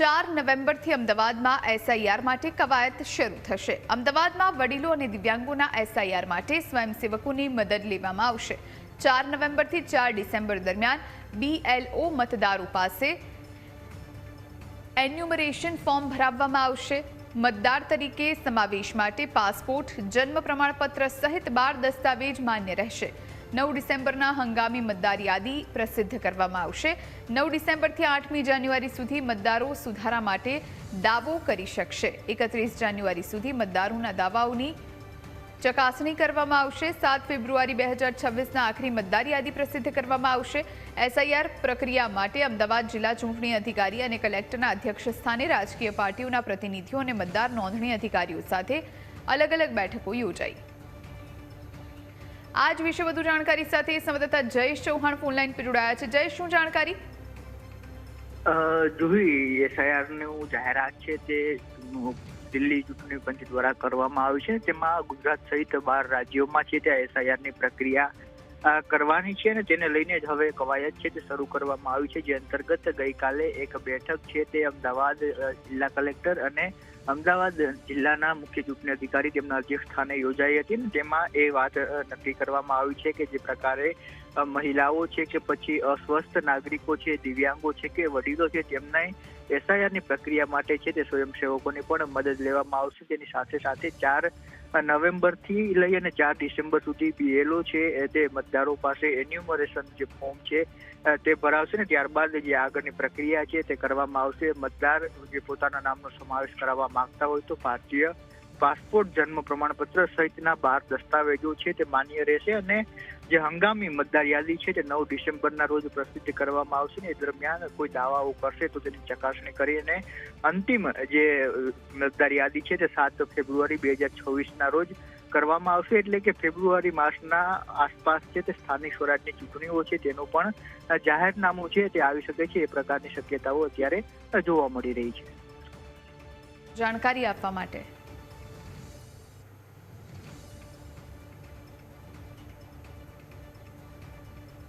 ચાર નવેમ્બરથી અમદાવાદમાં એસઆઈઆર માટે કવાયત શરૂ થશે. અમદાવાદમાં વડીલો અને દિવ્યાંગોના એસઆઈઆર માટે સ્વયંસેવકોની મદદ લેવામાં આવશે. ચાર નવેમ્બરથી ચાર ડિસેમ્બર દરમિયાન બીએલઓ મતદારો પાસે એન્યુમરેશન ફોર્મ ભરાવવામાં આવશે. મતદાર તરીકે સમાવેશ માટે પાસપોર્ટ, જન્મ પ્રમાણપત્ર સહિત બાર દસ્તાવેજ માન્ય રહેશે. નવ ડિસેમ્બરના હંગામી મતદાર યાદી પ્રસિદ્ધ કરવામાં આવશે. નવ ડિસેમ્બરથી આઠમી જાન્યુઆરી સુધી મતદારો સુધારા માટે દાવો કરી શકશે. એકત્રીસ જાન્યુઆરી સુધી મતદારોના દાવાઓની ચકાસણી કરવામાં આવશે. સાત ફેબ્રુઆરી બે હજાર છવ્વીસના આખરી મતદાર યાદી પ્રસિદ્ધ કરવામાં આવશે. એસઆઈઆર પ્રક્રિયા માટે અમદાવાદ જિલ્લા ચૂંટણી અધિકારી અને કલેક્ટરના અધ્યક્ષ સ્થાને રાજકીય પાર્ટીઓના પ્રતિનિધિઓ અને મતદાર નોંધણી અધિકારીઓ સાથે અલગ અલગ બેઠકો યોજાઈ. આજ વિશે વધુ જાણકારી સાથે સંવાદદાતા જયેશ ચૌહાણ ફોનલાઈન પર જોડાયા છે. જયેશ, શું જાણકારી? જુહી, એસઆઈઆરનું જાહેરાત છે તે દિલ્હી ચૂંટણી પંચ દ્વારા કરવામાં આવી છે. તેમાં ગુજરાત સહિત બાર રાજ્યોમાં છે ત્યાં એસઆઈઆરની પ્રક્રિયા કરવાની છે અને તેને લઈને જ હવે કવાયત છે તે શરૂ કરવામાં આવી છે. જે અંતર્ગત ગઈકાલે એક બેઠક છે તે અમદાવાદ જિલ્લા કલેક્ટર અને અમદાવાદ જિલ્લાના મુખ્ય ચૂંટણી અધિકારી તેમના અધ્યક્ષ સ્થાને યોજાઈ હતી જેમાં એ વાત નક્કી કરવામાં આવી છે કે જે પ્રકારે મહિલાઓ છે કે પછી અસ્વસ્થ નાગરિકો છે, દિવ્યાંગો છે કે વડીલો છે તેમને એસઆઈઆરની પ્રક્રિયા માટે છે તે સ્વયંસેવકોની પણ મદદ લેવામાં આવશે. તેની સાથે સાથે ચાર નવેમ્બરથી લઈ અને ચાર ડિસેમ્બર સુધી બીએલઓ છે તે મતદારો પાસે એન્યુમરેશન જે ફોર્મ છે તે ભરાવશે ને ત્યારબાદ જે આગળની પ્રક્રિયા છે તે કરવામાં આવશે. મતદાર જે પોતાના નામનો સમાવેશ કરાવવા માંગતા હોય તો ભારતીય પાસપોર્ટ જન્મ પ્રમાણપત્ર સહિતના બાર દસ્તાવેજો છે તે માન્ય રહેશે અને જે હંગામી મતદાર યાદી છે તે નવ ડિસેમ્બરના રોજ પ્રસિદ્ધ કરવામાં આવશે ને એ દરમિયાન કોઈ દાવાઓ કરશે તો તેની ચકાસણી કરીને અંતિમ જે મતદાર યાદી છે તે સાત ફેબ્રુઆરી બે હજાર છવ્વીસના રોજ કરવામાં આવશે. એટલે કે ફેબ્રુઆરી માસના આસપાસ છે તે સ્થાનિક સ્વરાજની ચૂંટણીઓ છે તેનું પણ જાહેરનામું છે તે આવી શકે છે એ પ્રકારની શક્યતાઓ અત્યારે જોવા મળી રહી છે. જાણકારી આપવા માટે